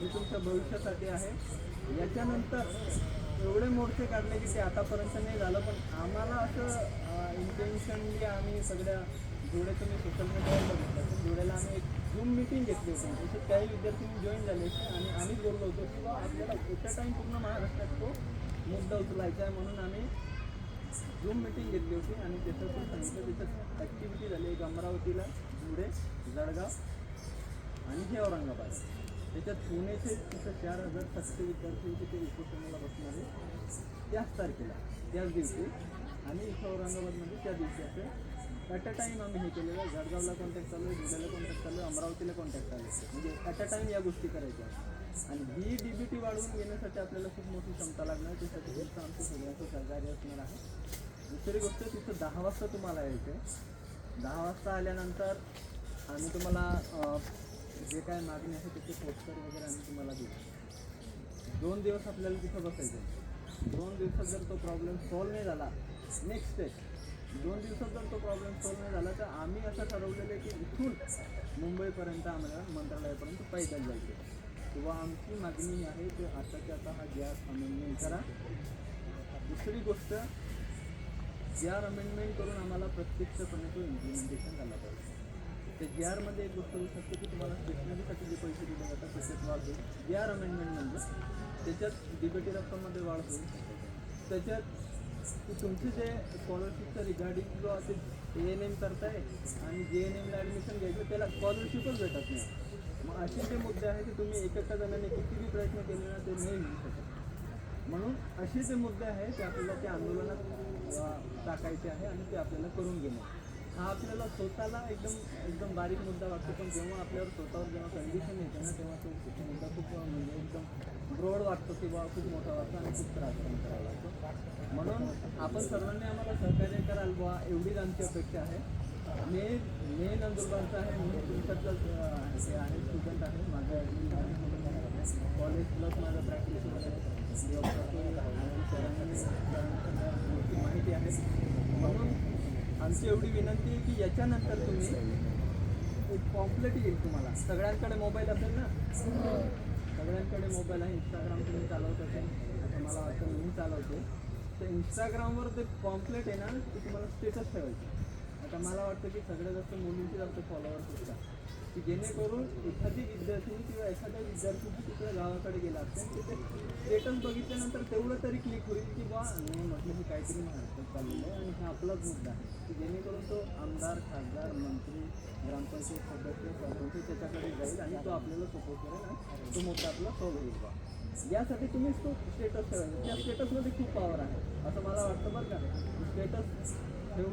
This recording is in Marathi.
हे तुमच्या भविष्यासाठी आहे. याच्यानंतर एवढे मोर्चे काढले की ते आतापर्यंत नाही झालं पण आम्हाला असं इंटेन्शनली आम्ही सगळ्या जोडे तुम्ही सोशल मीडियावर बघितलं जोड्याला आम्ही एक झूम मिटिंग घेतली होती. त्याच्यात काही विद्यार्थी जॉईन झाले होते आणि आम्ही बोललो होतो की आपल्याला एका टाईम पूर्ण महाराष्ट्रात तो मुद्दा उचलायचा आहे म्हणून आम्ही झूम मिटिंग घेतली होती आणि त्याच्यातून सांगितलं त्याच्यात ॲक्टिव्हिटी झाली एक अमरावतीला धुळे जळगाव आणि हे औरंगाबाद. त्याच्यात पुण्याचे तिथं चार हजार सातशे विद्यार्थी तिथे उपोषणाला बसणारे त्याच तारखेला त्याच दिवशी. आणि इथं औरंगाबादमध्ये त्या दिवशी असं ॲट अ टाईम आम्ही हे केलेलं आहे. जळगावला कॉन्टॅक्ट चालू आहे जिल्ह्याला कॉन्टॅक्ट चालू आहे अमरावतीला कॉन्टॅक्ट चालू आहे. म्हणजे ॲट अ टाईम या गोष्टी करायच्या आणि ही डी बी टी वाढवून घेण्यासाठी आपल्याला खूप मोठी क्षमता लागणार त्यासाठी गोष्ट आमचं सगळ्यांचं सहकार्य असणार आहे. दुसरी गोष्ट तिथं दहा वाजता तुम्हाला यायचं आहे दहा वाजता आल्यानंतर आम्ही तुम्हाला जे काय मागणी आहे त्याचे पोस्टर वगैरे आम्ही तुम्हाला देऊ. दोन दिवस आपल्याला तिथं बसायचं दोन दिवसात जर तो प्रॉब्लेम सॉल्व नाही झाला नेक्स्ट स्टेप दोन दिवसात जर तो प्रॉब्लेम सॉल्व नाही झाला तर आम्ही असं ठरवलेलं आहे की इथून मुंबईपर्यंत आम्हाला मंत्रालयापर्यंत पैदल जायचं किंवा आमची मागणी आहे की आताच्या आता हा गॅस अमेंडमेंट करा. दुसरी गोष्ट गॅस अमेंडमेंट करून आम्हाला प्रत्यक्षपणे तो इम्प्लिमेंटेशन झाला पाहिजे. ते जी आरमध्ये एक गोष्ट होऊ शकते की तुम्हाला स्टेशनरीसाठी जे पैसे दिले जातात त्याच्यात वाढ होईल. जी आर अमेंडमेंट म्हणजे त्याच्यात डिबेटी रक्कममध्ये वाढ होईल. त्याच्यात तुमचे जे स्कॉलरशिपचं रिगार्डिंग जो असे ए एन एम करताय आणि जे एन एमला ॲडमिशन घ्यायचं त्याला स्कॉलरशिपच भेटत नाही. मग असे जे मुद्दे आहे की तुम्ही एक एका जणाने कितीही प्रयत्न केले ना ते नाही मिळू शकत. म्हणून असे जे मुद्दे आहेत ते आपल्याला त्या आंदोलनात टाकायचे आहे आणि ते आपल्याला करून घेणे. हा आपल्याला स्वतःला एकदम एकदम बारीक मुद्दा वाटतो पण जेव्हा आपल्यावर स्वतःवर जेव्हा कंडिशन येते ना तेव्हा तो मुद्दा खूप म्हणजे एकदम ब्रॉड वाटतो किंवा खूप मोठा वाटतो आणि खूप त्रास पण करावा लागतो. म्हणून आपण सर्वांनी आम्हाला सहकार्य कराल बुवा एवढीच आमची अपेक्षा आहे. मे मे नंदुरबारचा आहे मी तुमच्यातलंच हे आहे स्टुडंट आहे माझं कॉलेज प्लस माझं प्रॅक्टिस वगैरे. सरांनी सरांना गोष्टी माहिती आहे म्हणून आमची एवढी विनंती आहे की याच्यानंतर तुम्ही एक पॉम्पलेट येईल तुम्हाला. सगळ्यांकडे मोबाईल असेल ना? सगळ्यांकडे मोबाईल आहे. इंस्टाग्राम तुम्ही चालवत असेल. आता मला वाटतं मी चालवते. तर इंस्टाग्रामवर ते पॉम्पलेट आहे ना ते तुम्हाला स्टेटस ठेवायचं. आता मला वाटतं की सगळ्यात जास्त मुलींचे जास्त फॉलोअर्स असतात की जेणेकरून एखादी विद्यार्थी किंवा एखाद्या विद्यार्थी तिकडे गावाकडे गेला असेल तिथे स्टेटस बघितल्यानंतर तेवढं तरी क्लिक होईल की बा नाही म्हटलं की काहीतरी महाराष्ट्रात चाललेलं आहे आणि हा आपलाच मुद्दा आहे. की जेणेकरून तो आमदार खासदार मंत्री ग्रामपंचायत सदस्य सरपंच त्याच्याकडे जाईल आणि तो आपल्याला सपोर्ट करेल आणि तो मुद्दा आपला सॉल्व्ह होईल बा. यासाठी तुम्हीच तो स्टेटस ठेवायचा त्या स्टेटसमध्ये खूप पॉवर आहे. असं मला वाटतं बरं का. स्टेटस